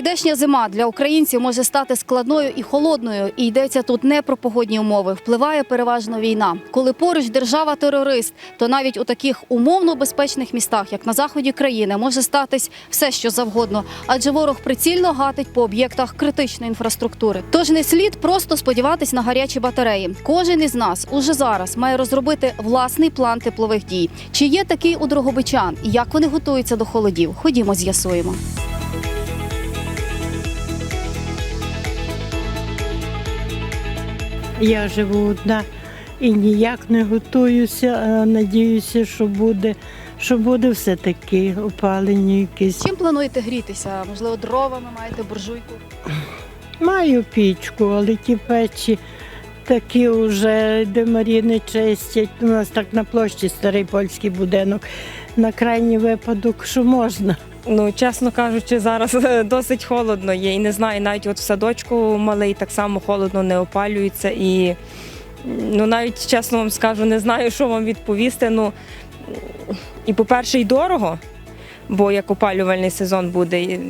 Прийдешня зима для українців може стати складною і холодною, і йдеться тут не про погодні умови. Впливає переважно війна. Коли поруч держава-терорист, то навіть у таких умовно безпечних містах, як на заході країни, може статись все, що завгодно, адже ворог прицільно гатить по об'єктах критичної інфраструктури. Тож не слід просто сподіватись на гарячі батареї. Кожен із нас уже зараз має розробити власний план теплових дій. Чи є такий у дрогобичан і як вони готуються до холодів? Ходімо, з'ясуємо. Я живу одна і ніяк не готуюся, а надіюся, що буде, що буде все-таки опалення якесь. Чим плануєте грітися? Можливо, дровами маєте буржуйку? Маю пічку, але ті печі такі вже, де маріни чистять. У нас так на площі старий польський будинок. На крайній випадок, що можна. Ну, чесно кажучи, зараз досить холодно є. І не знаю, навіть от в садочку малий так само холодно не опалюється. І ну, навіть чесно вам скажу, не знаю, що вам відповісти. Ну, і, по-перше, і дорого, бо як опалювальний сезон буде, і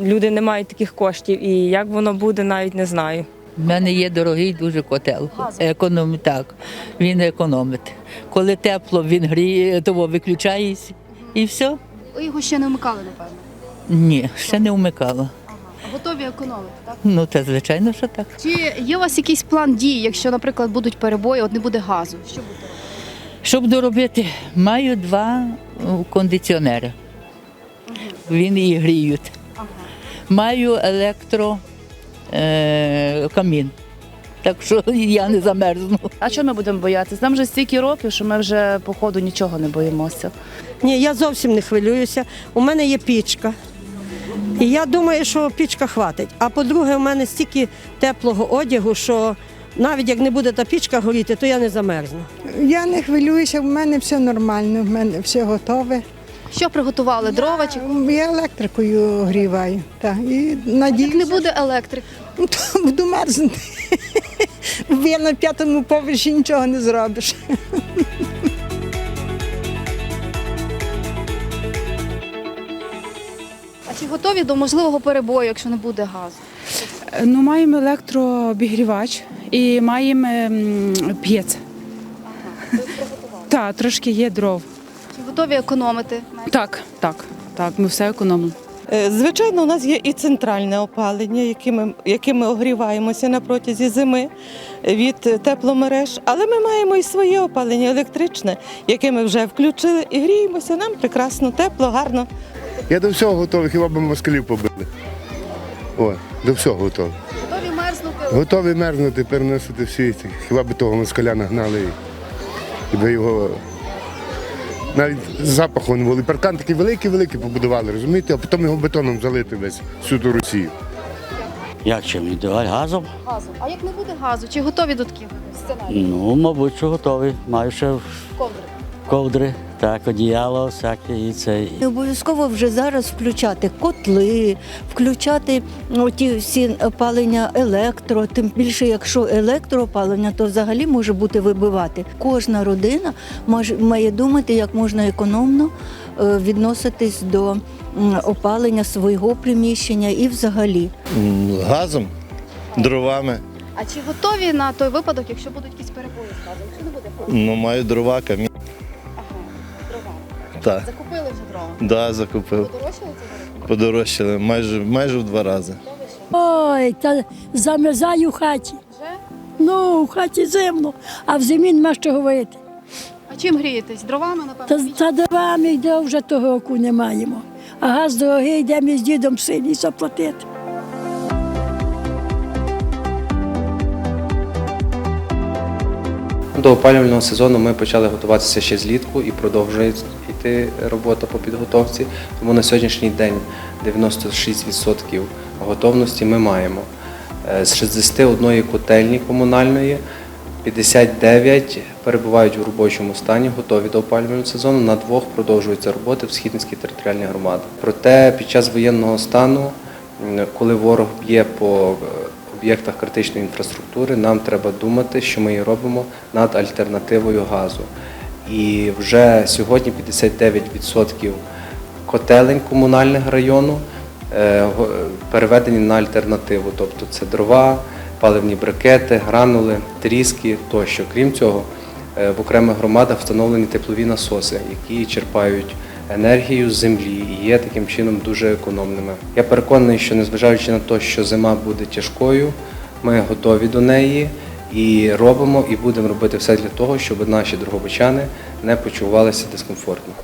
люди не мають таких коштів. І як воно буде, навіть не знаю. У мене є дорогий дуже котел. Економ, так, він економить. Коли тепло, він гріє, того виключається і все. Ви його ще не вмикали, напевно. Ні, ще не вмикала. Готові економити, так? Ну, та звичайно, що так. Чи є у вас якийсь план дій, якщо, наприклад, будуть перебої, от не буде газу? Що будете робити? Щоб доробити, маю два о, кондиціонери. Він і гріють. Ага. Маю електро е, камін. Так що я не замерзну. А чого ми будемо боятися? Нам вже стільки років, що ми вже по ходу нічого не боїмося. Ні, я зовсім не хвилююся. У мене є пічка. І я думаю, що пічка хватить. А по-друге, у мене стільки теплого одягу, що навіть як не буде та пічка горіти, то я не замерзну. Я не хвилююся, в мене все нормально, в мене все готове. Що приготували? Дрова чи Я електрикою гріваю. Так, і як не буде електрики? ну, буду мерзнути. Бо я на п'ятому поверсі нічого не зробиш. А чи готові до можливого перебою, якщо не буде газу? Ну, маємо електрообігрівач і маємо п'єць. Так, трошки є дров. Чи готові економити? Так, так, так, ми все економимо. Е, Звичайно, у нас є і центральне опалення, яким ми, яким ми огріваємося на протязі зими від е, тепломереж, але ми маємо і своє опалення електричне, яке ми вже включили і гріємося. Нам прекрасно, тепло, гарно. Я до всього готовий, хіба б москалів побили. О, до всього готовий. Готові мерзнути? Готовий мерзнути, переносити всі, хіба б того москаля нагнали і, і би його навіть запаху не було. І Паркан такий великий-великий побудували, розумієте, а потім його бетоном залити весь всю ту Росію. Як чим ідеаль газом? Газу. А як не буде газу? Чи готові до таких сценаріїв? Ну, мабуть, що готовий. Маю ще Ковдри. Ковдри, так, одіяло, всяке і це. Не обов'язково вже зараз включати котли, включати ну, ті всі опалення електро. Тим більше, якщо електроопалення, то взагалі може бути вибивати. Кожна родина може має думати, як можна економно е, відноситись до опалення свого приміщення і взагалі. Газом, дровами. А чи готові на той випадок, якщо будуть якісь перебої з газом? Якщо не буде? Ну, маю дрова, камінь. Дрова. Так, Закупили вже дрова. да, закупив. Подорожчали це дорого? Подорожчали майже, майже в два рази. Ой, та замерзаю в хаті. Вже? Ну, в хаті зимно, а в зимі нема що говорити. А чим грієтесь? Дровами, напевно? Та, та дровами йде вже того року не маємо. А газ дорогий, йдемо з дідом сині заплатити. До опалювального сезону ми почали готуватися ще злітку і продовжує йти робота по підготовці. Тому на сьогоднішній день 96% готовності ми маємо. Е, З 61 котельні комунальної 59 перебувають у робочому стані, готові до опалювального сезону. На двох продовжуються роботи в Східницькій територіальній громаді. Проте під час воєнного стану, коли ворог б'є по е, об'єктах критичної інфраструктури, нам треба думати, що ми і робимо над альтернативою газу. І вже сьогодні 59% котелень комунальних району е, переведені на альтернативу, тобто це дрова, паливні брикети, гранули, тріски тощо. Крім цього, е, в окремих громадах встановлені теплові насоси, які черпають енергію землі і є таким чином дуже економними. Я переконаний, що незважаючи на те, що зима буде тяжкою, ми готові до неї і робимо, і будемо робити все для того, щоб наші дрогобичани не почувалися дискомфортно.